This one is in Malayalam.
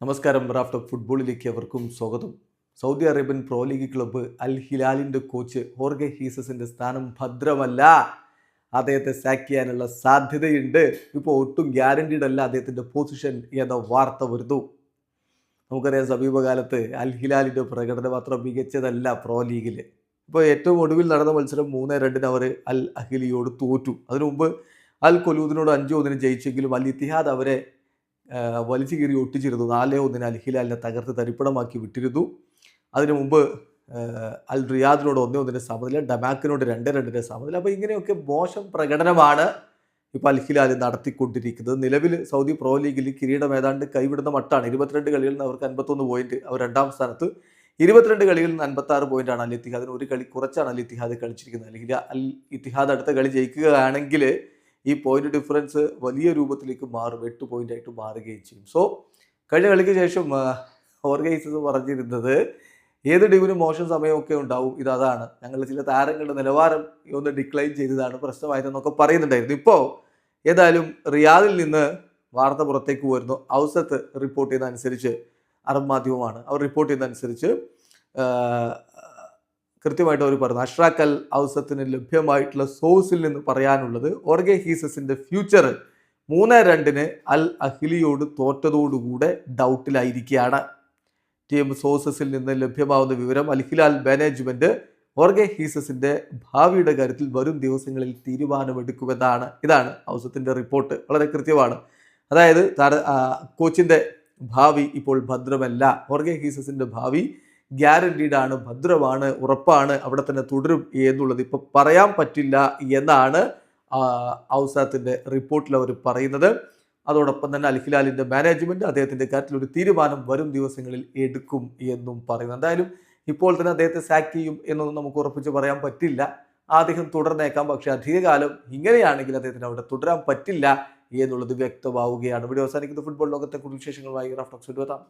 നമസ്കാരം റാഫ്റ്റ് ഫുട്ബോളിലേക്ക് അവർക്കും സ്വാഗതം. Saudi Arabian pro league club അൽ ഹിലാലിന്റെ കോച്ച് ഹോർഗെ ഹീസസിന്റെ സ്ഥാനം ഭദ്രമല്ല. അദ്ദേഹത്തെ സാക്ക് ചെയ്യാനുള്ള സാധ്യതയുണ്ട്. ഇപ്പോൾ ഒട്ടും ഗ്യാരണ്ടീഡ് അല്ല അദ്ദേഹത്തിന്റെ പൊസിഷൻ എന്ന വാർത്ത വരുന്നു. നമുക്കറിയാം സമീപകാലത്ത് അൽ ഹിലാലിന്റെ പ്രകടനം അത്ര മികച്ചതല്ല പ്രോ ലീഗിൽ ഇപ്പോൾ ഏറ്റവും ഒടുവിൽ നടന്ന മത്സരം മൂന്ന് രണ്ടിന് അവർ അൽ അഹിലിയോട് തോറ്റു. അതിനുമുമ്പ് അൽ കൊലൂദിനോട് അഞ്ച് ഒന്നിന് ജയിച്ചെങ്കിലും അൽ ഇത്തിഹാദ് അവരെ വലിച്ചു കീറി ഒട്ടിച്ചിരുന്നു. നാലേ ഒന്നിന് അൽ ഹിലാലിനെ തകർത്ത് തരിപ്പണമാക്കി വിട്ടിരുന്നു. അതിനു മുമ്പ് അൽ റിയാദിനോട് ഒന്നേ ഒന്നിന്റെ സമനില ഡമാക്കിനോട് രണ്ടേ രണ്ടിന്റെ സമനില. അപ്പോൾ ഇങ്ങനെയൊക്കെ മോശം പ്രകടനമാണ് ഇപ്പോൾ അൽ ഹിലാൽ നടത്തിക്കൊണ്ടിരിക്കുന്നത്. നിലവിൽ സൗദി പ്രോ ലീഗിൽ കിരീടം ഏതാണ്ട് കൈവിടുന്ന മട്ടാണ്. ഇരുപത്തിരണ്ട് കളികളിൽ നിന്ന് അവർക്ക് അൻപത്തൊന്ന് പോയിന്റ് അവർ രണ്ടാം സ്ഥാനത്ത്. ഇരുപത്തിരണ്ട് കളികളിൽ നിന്ന് അൻപത്തി ആറ് പോയിന്റാണ് അൽ ഇത്തിഹാദിന് ഒരു കളി കുറച്ചാണ് അൽ ഇത്തിഹാദ് കളിച്ചിരിക്കുന്നത്. അല്ലെങ്കിൽ അൽ ഇത്തിഹാദ് അടുത്ത കളി ജയിക്കുകയാണെങ്കിൽ ഈ പോയിന്റ് ഡിഫറൻസ് വലിയ രൂപത്തിലേക്ക് മാറും എട്ട് പോയിന്റ് ആയിട്ട് മാറുകയും ചെയ്യും. സോ കഴിഞ്ഞ കളിക്ക് ശേഷം ഓർഗനൈസേഴ്സ് പറഞ്ഞിരുന്നത് ഏത് ടീമിനും മോശം സമയമൊക്കെ ഉണ്ടാവും. ഇത് അതാണ്. ഞങ്ങൾ ചില താരങ്ങളുടെ നിലവാരം ഒന്ന് ഡിക്ലൈൻ ചെയ്തതാണ് പ്രശ്നമായതെന്നൊക്കെ പറയുന്നുണ്ടായിരുന്നു. ഇപ്പോൾ ഏതായാലും റിയാദിൽ നിന്ന് വാർത്ത പുറത്തേക്ക് വരുന്നു. ഔസത്ത് റിപ്പോർട്ട് ചെയ്തതനുസരിച്ച് അറബ് മാധ്യമമാണ്. അവർ റിപ്പോർട്ട് ചെയ്യുന്ന ആഹ്, കൃത്യമായിട്ട് അവർ പറഞ്ഞു. അഷ്റാഖ് ഔസത്തിന് ലഭ്യമായിട്ടുള്ള സോഴ്സിൽ നിന്ന് പറയാനുള്ളത് ഓർഗെ ഹീസസിന്റെ ഫ്യൂച്ചർ മൂന്ന് രണ്ടിന് അൽ അഹിലിയോട് തോറ്റതോടുകൂടെ ഡൗട്ടിലായിരിക്കുകയാണ് ടീം സോഴ്സസിൽ നിന്ന് ലഭ്യമാവുന്ന വിവരം അൽഹിലാൽ മാനേജ്മെന്റ് ഓർഗെ ഹീസസിന്റെ ഭാവിയുടെ കാര്യത്തിൽ വരും ദിവസങ്ങളിൽ തീരുമാനമെടുക്കുമെന്നാണ്. ഇതാണ് ഔസത്തിന്റെ റിപ്പോർട്ട് വളരെ കൃത്യമാണ്. അതായത് താര കോച്ചിന്റെ ഭാവി ഇപ്പോൾ ഭദ്രമല്ല. ഓർഗെ ഹീസസിന്റെ ഭാവി ഗ്യാരണ്ടീഡ് ആണ് ഭദ്രമാണ് ഉറപ്പാണ് അവിടെ തന്നെ തുടരും എന്നുള്ളത് ഇപ്പോൾ പറയാൻ പറ്റില്ല എന്നാണ് ഔസാത്തിന്റെ റിപ്പോർട്ടിൽ അവർ പറയുന്നത്. അതോടൊപ്പം തന്നെ അൽഹിലാലിന്റെ മാനേജ്മെന്റ് അദ്ദേഹത്തിന്റെ കാര്യത്തിൽ ഒരു തീരുമാനം വരും ദിവസങ്ങളിൽ എടുക്കും എന്നും പറയുന്നു. എന്തായാലും ഇപ്പോൾ തന്നെ അദ്ദേഹത്തെ സാക്ക് ചെയ്യും എന്നൊന്നും നമുക്ക് ഉറപ്പിച്ച് പറയാൻ പറ്റില്ല. അദ്ദേഹം തുടർന്നേക്കാം പക്ഷേ അധികകാലം ഇങ്ങനെയാണെങ്കിൽ അദ്ദേഹത്തിന് അവിടെ തുടരാൻ പറ്റില്ല എന്നുള്ളത് വ്യക്തമാവുകയാണ്. ഇവിടെ അവസാനിക്കുന്ന. ഫുട്ബോൾ ലോകത്തെ കൂടുതൽ വിശേഷങ്ങളുമായി റഫ്ലക്സ് എത്താം